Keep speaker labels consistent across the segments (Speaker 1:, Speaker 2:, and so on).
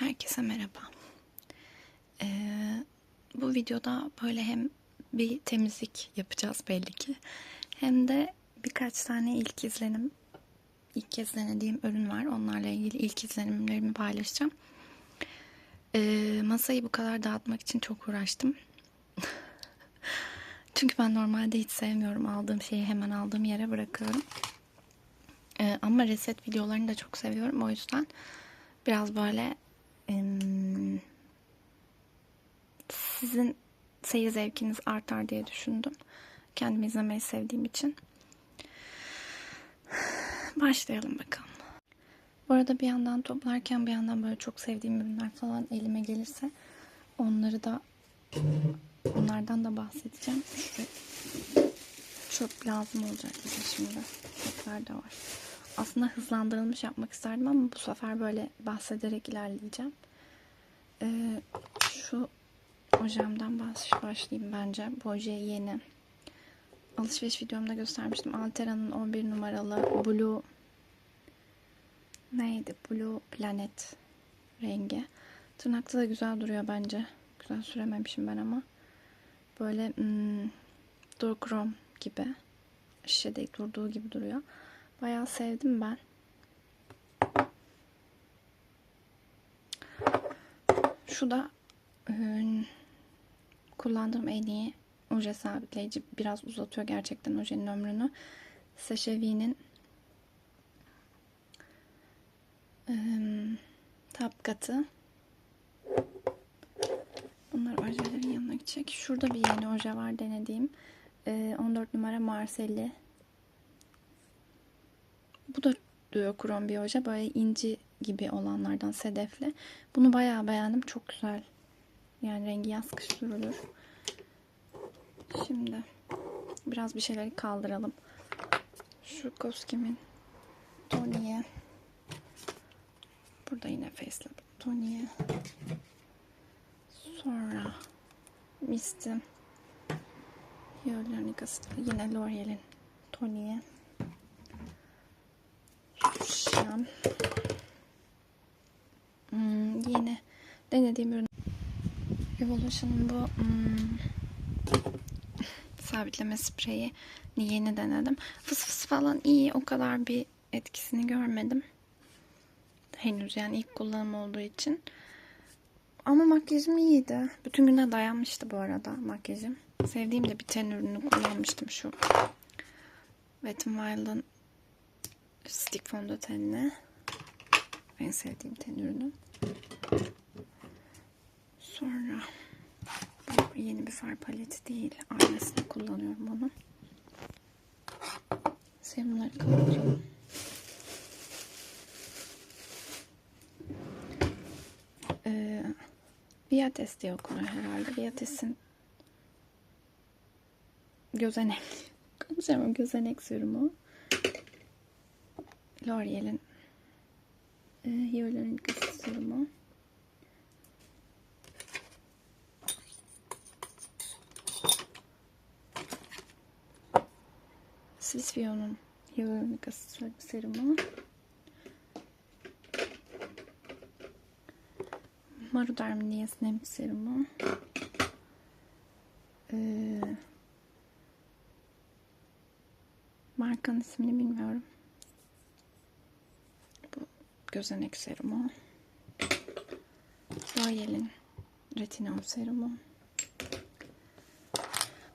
Speaker 1: Herkese merhaba. Ee, bu videoda böyle hem bir temizlik yapacağız belli ki. Hem de birkaç tane ilk izlenim, ilk kez denediğim ürün var. Onlarla ilgili ilk izlenimlerimi paylaşacağım. Ee, masayı bu kadar dağıtmak için çok uğraştım. Çünkü ben normalde hiç sevmiyorum. Aldığım şeyi hemen aldığım yere bırakıyorum. Ee, ama reset videolarını da çok seviyorum. O yüzden biraz böyle sizin seyir zevkiniz artar diye düşündüm. Kendimi izlemeyi sevdiğim için. Başlayalım bakalım. Bu arada bir yandan toplarken bir yandan böyle çok sevdiğim ürünler falan elime gelirse onları da onlardan da bahsedeceğim. Şuraya çöp lazım olacak bize şimdi. Çöpler de var. Aslında hızlandırılmış yapmak isterdim ama bu sefer böyle bahsederek ilerleyeceğim. Ee, şu baş, başlayayım bence. Bu oje yeni. Alışveriş videomda göstermiştim. Altera'nın 11 numaralı Blue neydi? Blue Planet rengi. Tırnakta da güzel duruyor bence. Güzel sürememişim ben ama. Böyle hmm, Durkrom gibi. Şişede durduğu gibi duruyor. Bayağı sevdim ben. Şu da ıı, kullandığım en iyi oje sabitleyici. Biraz uzatıyor gerçekten ojenin ömrünü. Sachevi'nin ıı, tap katı. Bunlar ojelerin yanına gidecek. Şurada bir yeni oje var denediğim. Ee, 14 numara Marselli. Bu da duokrom bir oje. Böyle inci gibi olanlardan sedefli. Bunu bayağı beğendim. Çok güzel. Yani rengi yaz kış sürülür. Şimdi biraz bir şeyleri kaldıralım. Şu Koskim'in Tony'ye Burada yine Facelab Tony'ye Sonra Mist'im Hyaluronic Acid yine L'Oreal'in Tony'ye Şam hmm, yine denediğim ürün Evolution'un bu hmm, sabitleme spreyi yeni denedim. Fıs fıs falan iyi. O kadar bir etkisini görmedim. Henüz yani ilk kullanım olduğu için. Ama makyajım iyiydi. Bütün güne dayanmıştı bu arada makyajım. Sevdiğim de bir ten ürünü kullanmıştım şu. Wet n Wild'ın stick fondötenini. En sevdiğim ten ürünü. Sonra bu yeni bir far paleti değil. Aynasını kullanıyorum onu. Serumları kaldıralım. Ee, Biates diye okunuyor herhalde. Biates'in gözenek konuşamam gözenek serumu. L'Oreal'in e, Hyaluronic Acid serumu. Swissfio'nun Hyaluronic Acid serumu. Maruderm'in Niacinamide serumu. Ee, markanın ismini bilmiyorum. Gözenek serumu. L'Oreal'in retinol serumu.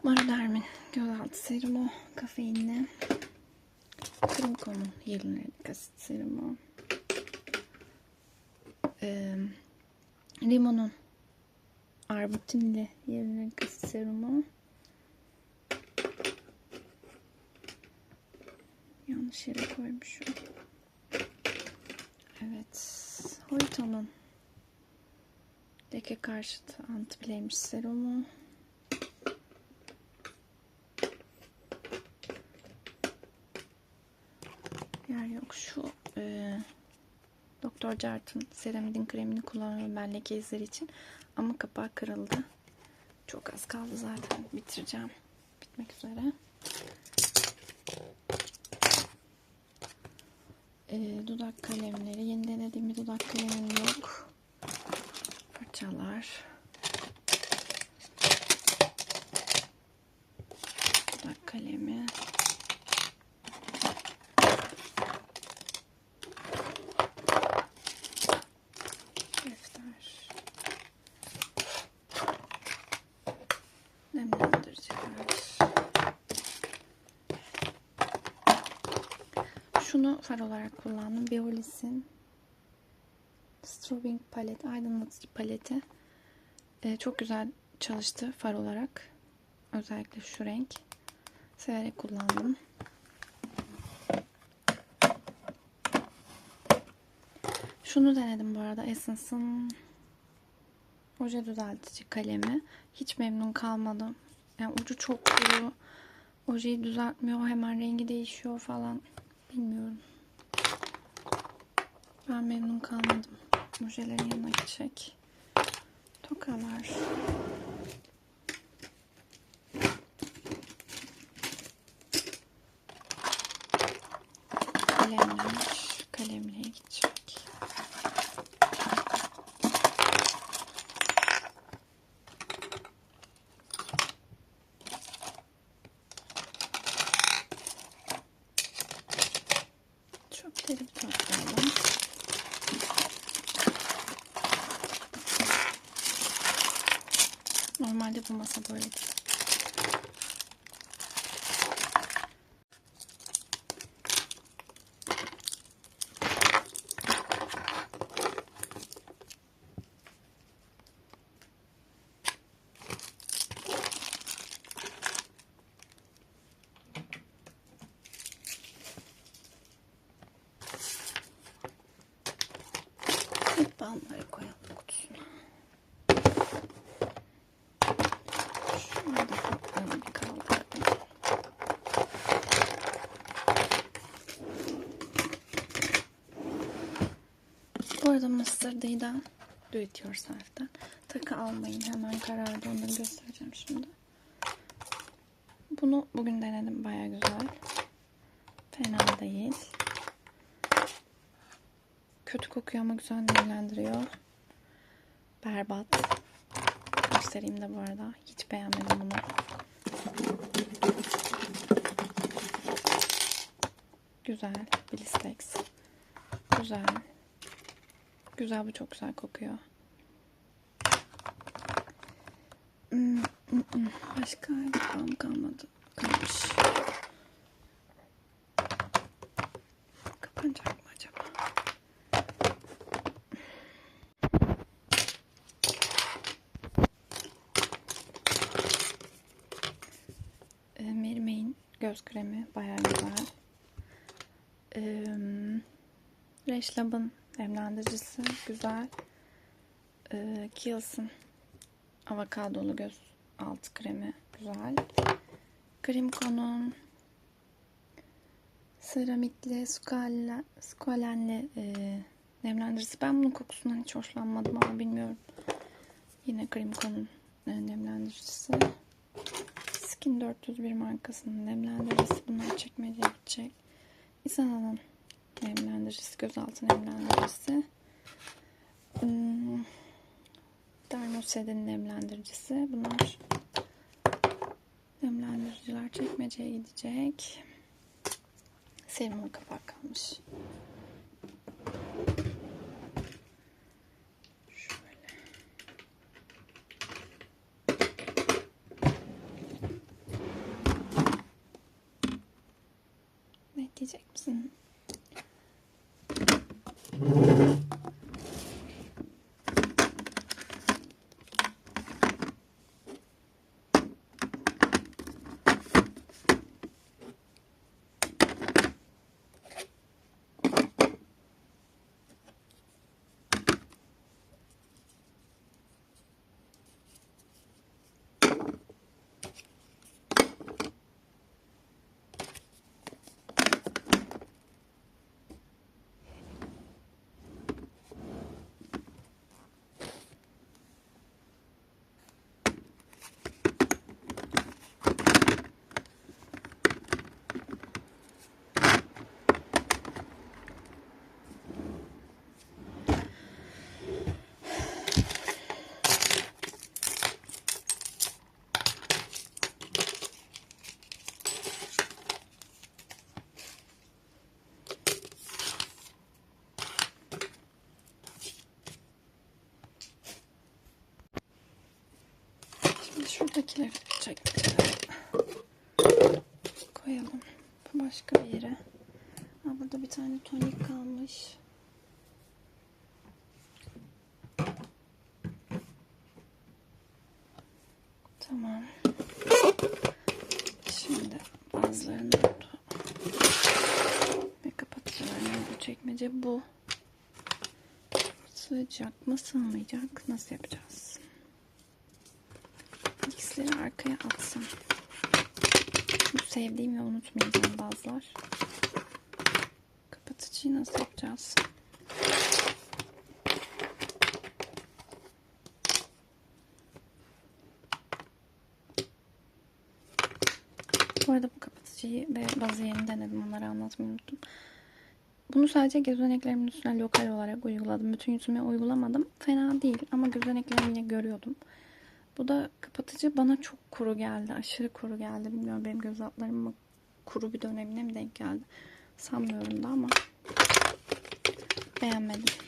Speaker 1: Maruderm'in gözaltı serumu. Kafeinli. Krimko'nun hyaluronik asit serumu. Ee, Limonun arbutinli hyaluronik asit serumu. Yanlış yere koymuşum. Evet. Hoyton'un leke karşıtı anti serumu. Yer yok. Şu e, Doktor Cart'ın seramidin kremini kullanıyorum ben leke izleri için. Ama kapağı kırıldı. Çok az kaldı zaten. Bitireceğim. Bitmek üzere. e, dudak kalemleri. Yeni denediğim bir dudak kalemim yok. Fırçalar. Dudak kalemi. Şunu far olarak kullandım. Biolis'in Strobing palet, aydınlatıcı paleti. Ee, çok güzel çalıştı far olarak. Özellikle şu renk. Severek kullandım. Şunu denedim bu arada. Essence'ın oje düzeltici kalemi. Hiç memnun kalmadım. Yani ucu çok kuru. Ojeyi düzeltmiyor. Hemen rengi değişiyor falan. Bilmiyorum. Ben memnun kalmadım. Ojelerin yanına geçecek. Tokalar. Normalde bu masa böyle. Hep balları koyalım kutusuna. Şurada kaplarını bir kaldıralım. Bu arada Mısır Day'den Do It Yourself'ten takı almayın. Hemen karardı. Onları göstereceğim şimdi. Bunu bugün denedim. Baya güzel. Fena değil. Kötü kokuyor ama güzel nemlendiriyor. Berbat. Göstereyim de bu arada. Hiç beğenmedim bunu. Güzel. Blistex. Güzel. Güzel bu çok güzel kokuyor. Başka lipam kalmadı. Kalmış. Kapanacak mı acaba? E, Mary May'in göz kremi bayağı güzel. E, Reş Lab'ın nemlendiricisi güzel. E, Kiehl's'ın avokadolu göz altı kremi güzel. Krimko'nun seramikli skalen, skalenli e, nemlendiricisi. Ben bunun kokusundan hiç hoşlanmadım ama bilmiyorum. Yine Krimko'nun e, nemlendiricisi. Skin 401 markasının nemlendiricisi. Bunlar çekmeceye gidecek. Isana'nın nemlendiricisi. Gözaltı nemlendiricisi. Hmm. Dermosed'in nemlendiricisi. Bunlar nemlendiriciler çekmeceye gidecek. Serumun kapağı kalmış. Ne diyecek misin? Şuradakileri çektik. Koyalım. Bu başka bir yere. Ha, burada bir tane tonik kalmış. Tamam. Şimdi bazılarını. Ve kapatıcılarını bu çekmece bu. Sığacak mı sığmayacak? Nasıl yapacağız? Arkaya atsam. Bu sevdiğim ve unutmayacağım bazılar. Kapatıcıyı nasıl yapacağız? Bu arada bu kapatıcıyı ve bazı yerini denedim. Onları anlatmayı unuttum. Bunu sadece gözeneklerimin üstüne lokal olarak uyguladım. Bütün yüzüme uygulamadım. Fena değil ama gözeneklerimi yine görüyordum. Bu da kapatıcı bana çok kuru geldi. Aşırı kuru geldi. Bilmiyorum benim göz altlarım kuru bir dönemine mi denk geldi. Sanmıyorum da ama beğenmedim.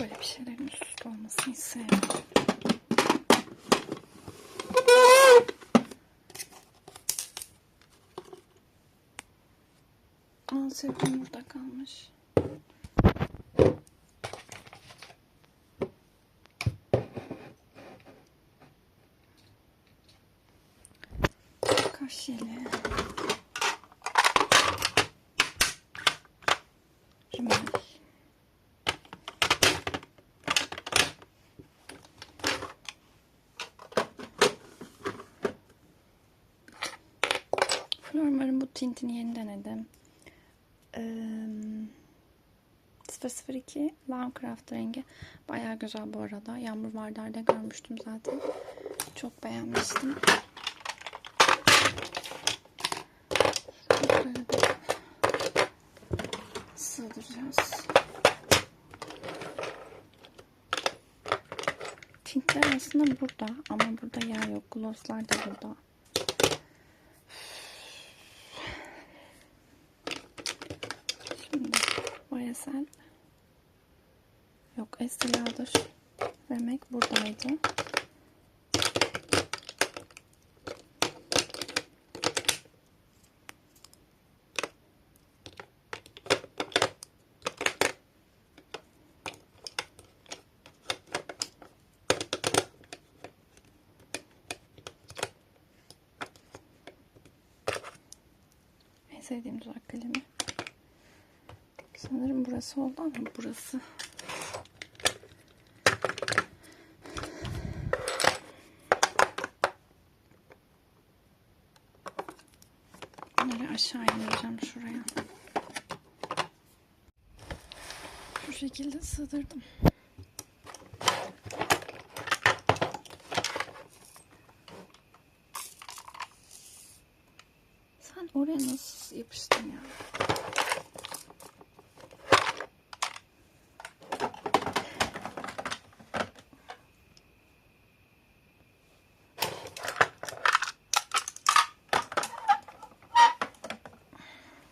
Speaker 1: Böyle bir şeylerin üst üste olmasını hiç sevmem. Aa kalmış. Flormar'ın bu tintini yeni denedim. Ee, 002 Lovecraft rengi. Bayağı güzel bu arada. Yağmur Vardar'da görmüştüm zaten. Çok beğenmiştim. Sığdıracağız. Tintler aslında burada ama burada yer yok. Glosslar da burada. Şimdi YSL yok Estee Lauder demek buradaydı. Sevdiğim dudak kalemi. Sanırım burası oldu ama burası. Bunları aşağı indireceğim şuraya. Şu şekilde sığdırdım. Sen oraya nasıl yapıştın ya?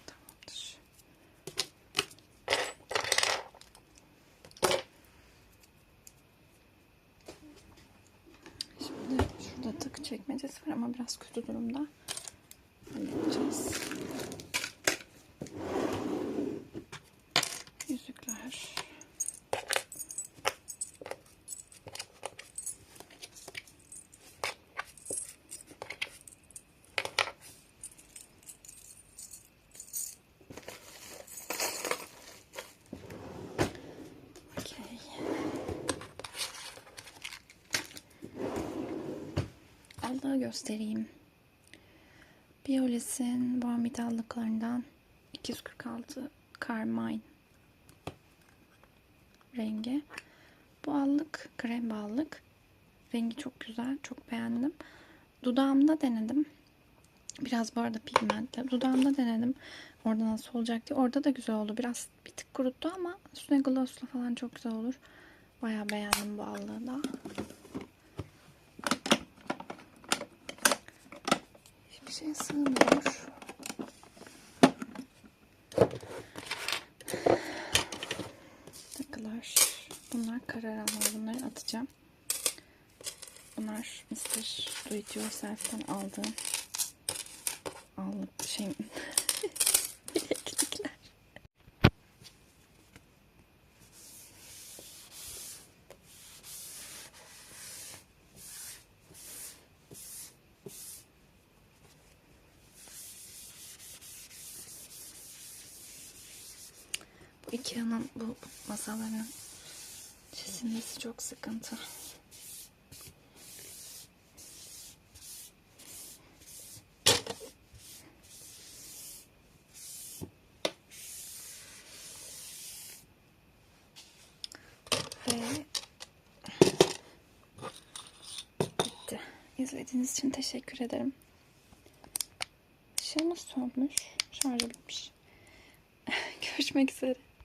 Speaker 1: Tamamdır. Şimdi şurada çekmecesi var ama biraz kötü durumda. Halledeceğiz. Göstereyim. Biolis'in Bormidallıklarından 246 Carmine rengi. Bu allık krem allık. Rengi çok güzel. Çok beğendim. Dudağımda denedim. Biraz bu arada pigmentli. Dudağımda denedim. Orada nasıl olacak diye. Orada da güzel oldu. Biraz bir tık kuruttu ama üstüne glossla falan çok güzel olur. Bayağı beğendim bu allığı da. Hiçbir şey sığmıyor. Takılar. Bunlar kararanlar. Bunları atacağım. Bunlar Mr. Do It Yourself'ten aldığım allık şey bileklikler. Bu Ikea'nın bu masalarının çizilmesi çok sıkıntı. İzlediğiniz için teşekkür ederim. Işığımız sönmüş. Şarjı bitmiş. Görüşmek üzere.